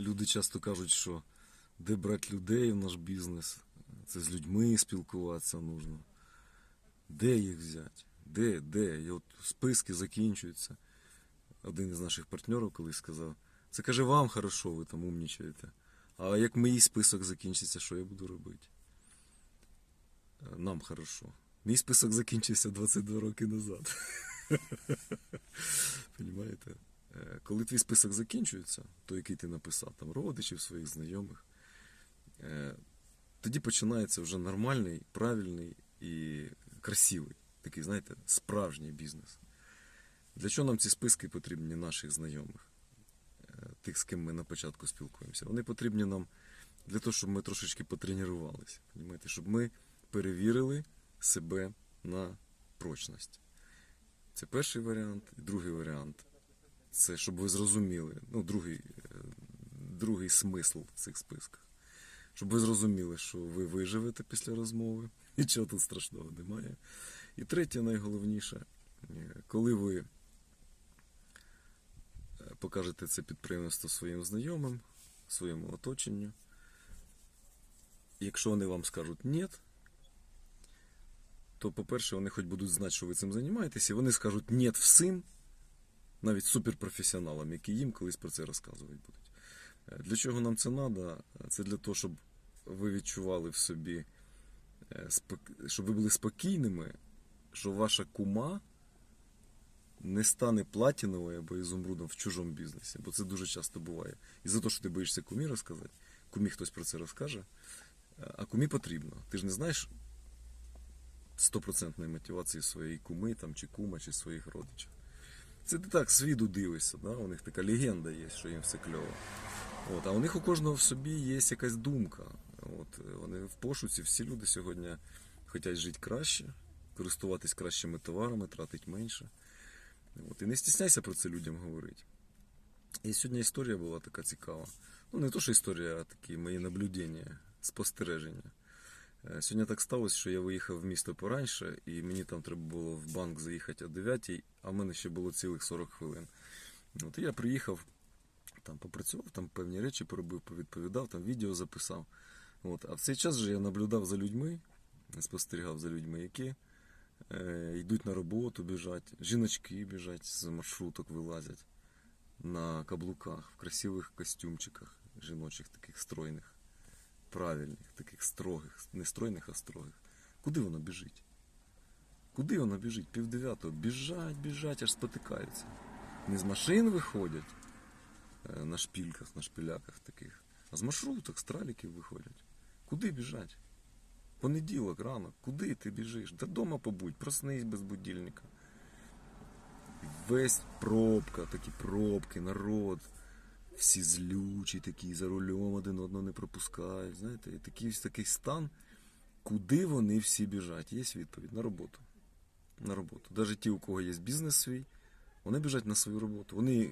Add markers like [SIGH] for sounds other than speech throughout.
Люди часто кажуть, що де брати людей в наш бізнес, це з людьми спілкуватися нужно. Де їх взяти? Де, де? І от списки закінчуються. Один із наших партнерів колись сказав, це каже, вам хорошо, ви там умнічаєте. А як мій список закінчиться, що я буду робити? Е, Нам хорошо. Мій список закінчився 22 роки назад. [LAUGHS] Понімаєте? Е, Коли твій список закінчується, той, який ти написав, там родичів своїх знайомих, е, тоді починається вже нормальний, правильний і красивий, такий, знаєте, справжній бізнес. Для чого нам ці списки потрібні наших знайомих, е, тих, з ким ми на початку спілкуємося? Вони потрібні нам для того, щоб ми трошечки потренувалися, щоб ми перевірили себе на прочність. Це перший варіант. І другий варіант це щоб ви зрозуміли, ну, другий, е, другий смисл в цих списках. Щоб ви зрозуміли, що ви виживете після розмови, [LAUGHS] нічого тут страшного немає. І третє, найголовніше, е, коли ви е, покажете це підприємство своїм знайомим, своєму оточенню, якщо вони вам скажуть ні, то, по-перше, вони хоч будуть знати, що ви цим займаєтесь, і вони скажуть ні всім, навіть суперпрофесіоналам, які їм колись про це розказувати будуть. Е, Для чого нам це треба? Це для того, щоб ви відчували в собі, е, щоб ви були спокійними, що ваша кума не стане платіновою або ізумрудом в чужому бізнесі, бо це дуже часто буває. І за те, що ти боїшся кумі розказати, кумі хтось про це розкаже, е, а кумі потрібно. Ти ж не знаєш стопроцентної мотивації своєї куми там, чи кума, чи своїх родичів. Це ти так свіду дивишся, да? у них така легенда є, що їм все кльово. От, а у них у кожного в собі є якась думка. От, вони в пошуці, всі люди сьогодні хочуть жити краще, користуватись кращими товарами, тратити менше. От, і не стісняйся про це людям говорити. І сьогодні історія була така цікава. Ну, не то, що історія, а такі мої наблюдення, спостереження. Е, Сьогодні так сталося, що я виїхав в місто пораньше, і мені там треба було в банк заїхати о 9, а в мене ще було цілих 40 хвилин. От я приїхав, там попрацював, там певні речі поробив, повідповідав, там відео записав. От. А в цей час же я наблюдав за людьми, спостерігав за людьми, які е, йдуть на роботу, біжать, жіночки біжать з маршруток вилазять на каблуках, в красивих костюмчиках жіночих, таких стройних, правильних, таких строгих, не стройних, а строгих. Куди вона біжить? Куди вона біжить? Пів дев'ятого. Біжать, біжать, аж спотикаються. Не з машин виходять е, на шпільках, на шпиляках таких, а з маршруток, з траліків виходять. Куди біжать? Понеділок, ранок, куди ти біжиш? Додома побудь, проснись без будильника. Весь пробка, такі пробки, народ. Всі злючі такі, за рулем один одного не пропускають. Знаєте, такий, такий стан, куди вони всі біжать? Є відповідь на роботу. На роботу. Навіть ті, у кого є бізнес свій, вони біжать на свою роботу. Вони,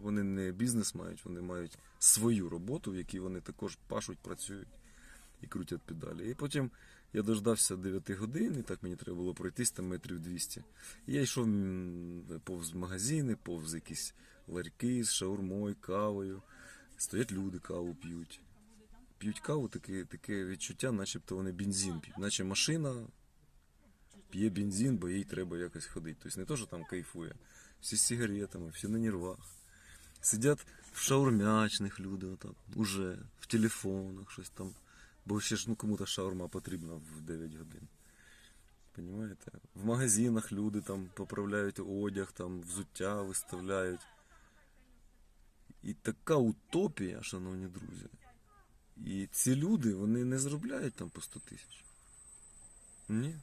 вони не бізнес мають, вони мають свою роботу, в якій вони також пашуть, працюють і крутять педалі. І потім я дождався 9 годин, і так мені треба було пройтись там метрів 200. І я йшов повз магазини, повз якісь ларьки з шаурмою, кавою. Стоять люди, каву п'ють. П'ють каву, таке, таке відчуття, начебто вони бензин п'ють, наче машина п'є бензин, бо їй треба якось ходити. Тобто не то, що там кайфує. Всі з сигаретами, всі на нервах. Сидять в шаурмячних люди, отак, уже в телефонах щось там. Бо ще ж ну, кому-то шаурма потрібна в 9 годин. Понімаєте? В магазинах люди там поправляють одяг, там взуття виставляють. І така утопія, шановні друзі. І ці люди, вони не заробляють там по 100 тисяч. Ні.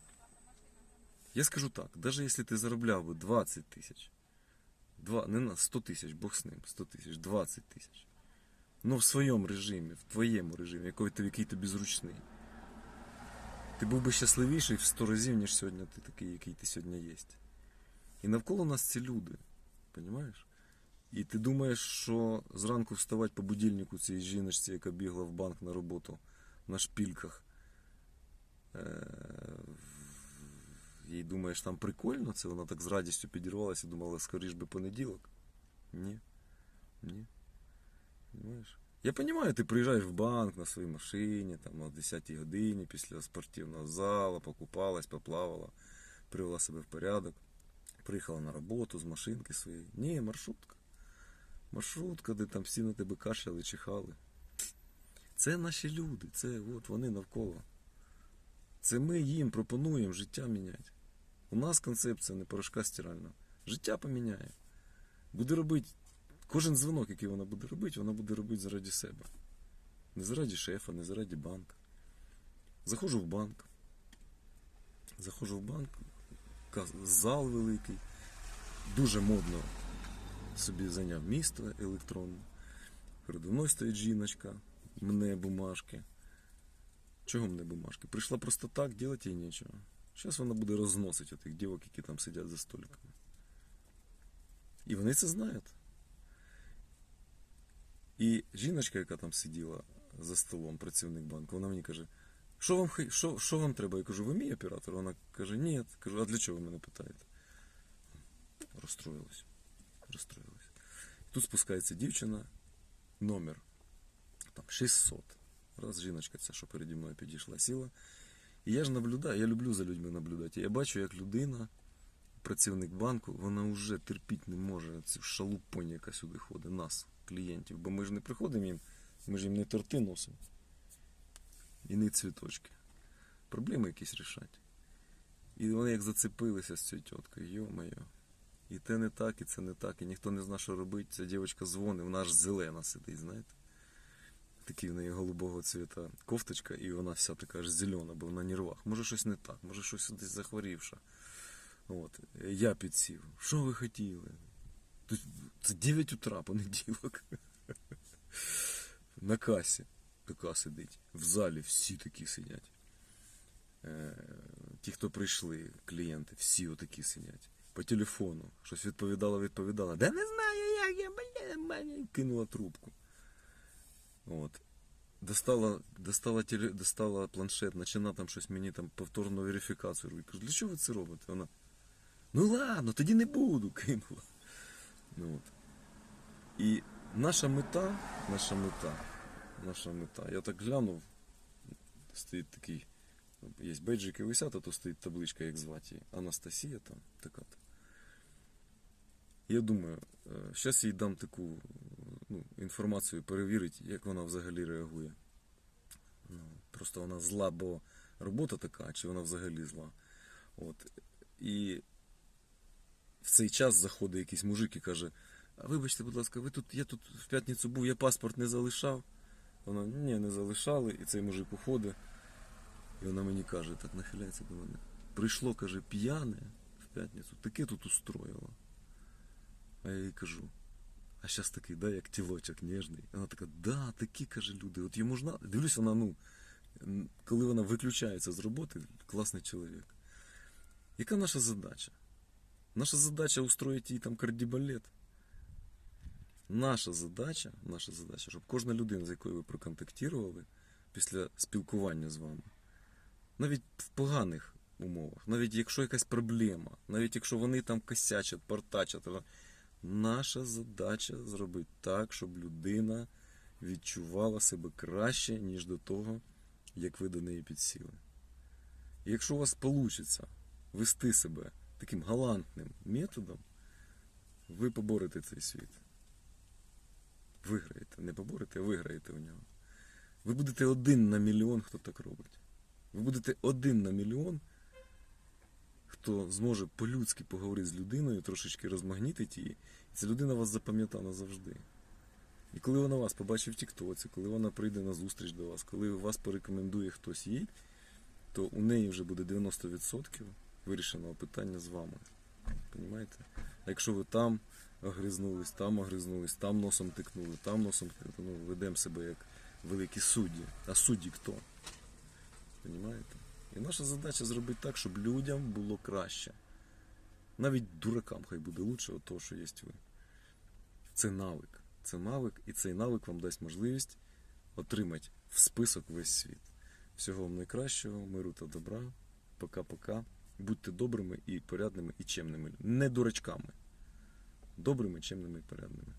Я скажу так, навіть якщо ти заробляв би 20 тисяч, не на 100 тисяч, Бог з ним, 100 тисяч, 20 тисяч. Ну в своєму режимі, в твоєму режимі, який, ти- який тобі зручний. Ти був би щасливіший в 100 разів, ніж сьогодні ти такий, який ти сьогодні є. І навколо нас ці люди, розумієш? І ти думаєш, що зранку вставати по будильнику цій жіночці, яка бігла в банк на роботу на шпільках. Е- їй думаєш, там прикольно, це вона так з радістю підірвалася і думала, скоріш би понеділок. Ні. Ні. Понимаєш? Я розумію, ти приїжджаєш в банк на своїй машині, там о 10-й годині після спортивного залу, покупалась, поплавала, привела себе в порядок, приїхала на роботу з машинки своєї. Ні, маршрутка. Маршрутка, де там всі на тебе кашляли, чихали. Це наші люди, це от вони навколо. Це ми їм пропонуємо життя міняти. У нас концепція не порошка стирального. Життя поміняє. Буде робити кожен дзвонок, який вона буде робити, вона буде робити заради себе. Не заради шефа, не заради банка. Заходжу в банк. Заходжу в банк, зал великий, дуже модно собі зайняв місто електронне. Передо мною стоїть жіночка, мне бумажки. Чого мне бумажки? Прийшла просто так, делать їй нічого. Зараз вона буде розносити тих дівок, які там сидять за столиками. І вони це знають. І жіночка, яка там сиділа за столом, працівник банку, вона мені каже: що вам, що, що вам треба? Я кажу, ви мій оператор? Вона каже, ні. Кажу, а для чого ви мене питаєте? Розстроїлась. Розстроїлась. Тут спускається дівчина, номер там 600. Раз жіночка ця, що переді мною підійшла, сіла. І я ж наблюдаю, я люблю за людьми наблюдати. Я бачу, як людина, працівник банку, вона вже терпіть не може цю шалупонь, яка сюди ходить, нас, клієнтів. Бо ми ж не приходимо їм, ми ж їм не торти носимо. І не цвіточки. Проблеми якісь рішать. І вони як зацепилися з цією тіткою, йо-моє. І те не так, і це не так, і ніхто не знає, що робити. Ця дівчинка дзвонить, вона аж зелена сидить, знаєте. Такий в неї голубого цвіта кофточка, і вона вся така аж зелена, бо вона на нервах. Може щось не так, може щось десь захворівша. От. Я підсів. Що ви хотіли? Це 9 утра, понеділок. На касі. Така сидить. В залі всі такі сидять. Е, Ті, хто прийшли, клієнти, всі отакі сидять. По телефону. Щось відповідала, відповідала. Да не знаю, як я бля», кинула трубку. От. Достала, достала, теле, достала планшет, почала там щось мені там повторну верифікацію робити. Кажу, для чого ви це робите? Вона. Ну ладно, тоді не буду, [LAUGHS] кинула. Ну, от. І наша мета, наша мета, наша мета. Я так глянув, стоїть такий, є бейджики висять, а то стоїть табличка, як звати її. Анастасія там, така. Я думаю, зараз їй дам таку ну, інформацію, перевірить, як вона взагалі реагує. Ну, просто вона зла, бо робота така, чи вона взагалі зла. От. І в цей час заходить якийсь мужик і каже: а вибачте, будь ласка, ви тут, я тут в п'ятницю був, я паспорт не залишав. Вона, ні, не залишали, і цей мужик уходить. І вона мені каже, так нахиляється до мене. Прийшло, каже, п'яне в п'ятницю, таке тут устроїло. А я їй кажу, а зараз такий, да, як тілочок ніжний. Вона така, да, такі, каже, люди. От йому ж надо. Дивлюсь, вона, ну, коли вона виключається з роботи, класний чоловік. Яка наша задача? Наша задача устроїти їй там кардібалет. Наша задача, наша задача, щоб кожна людина, з якою ви проконтактували після спілкування з вами, навіть в поганих умовах, навіть якщо якась проблема, навіть якщо вони там косячать, портачать, наша задача зробити так, щоб людина відчувала себе краще, ніж до того, як ви до неї підсіли. І якщо у вас вийде вести себе таким галантним методом, ви поборете цей світ. Виграєте. Не поборете, а виграєте у нього. Ви будете один на мільйон, хто так робить. Ви будете один на мільйон, хто зможе по-людськи поговорити з людиною, трошечки розмагнітити її, і ця людина вас запам'ятає назавжди. І коли вона вас побачить в Тіктоці, коли вона прийде на зустріч до вас, коли вас порекомендує хтось їй, то у неї вже буде 90% вирішеного питання з вами. Понімаєте? А якщо ви там огризнулись, там огризнулись, там носом тикнули, там носом тикнули, ну, ведемо себе як великі судді. А судді хто? Понімаєте? І наша задача зробити так, щоб людям було краще. Навіть дуракам хай буде лучше від того, що є ви. Це навик. Це навик, і цей навик вам дасть можливість отримати в список весь світ. Всього вам найкращого, миру та добра. Пока-пока. Будьте добрими і порядними і чемними. Не дурачками. Добрими, чемними і порядними.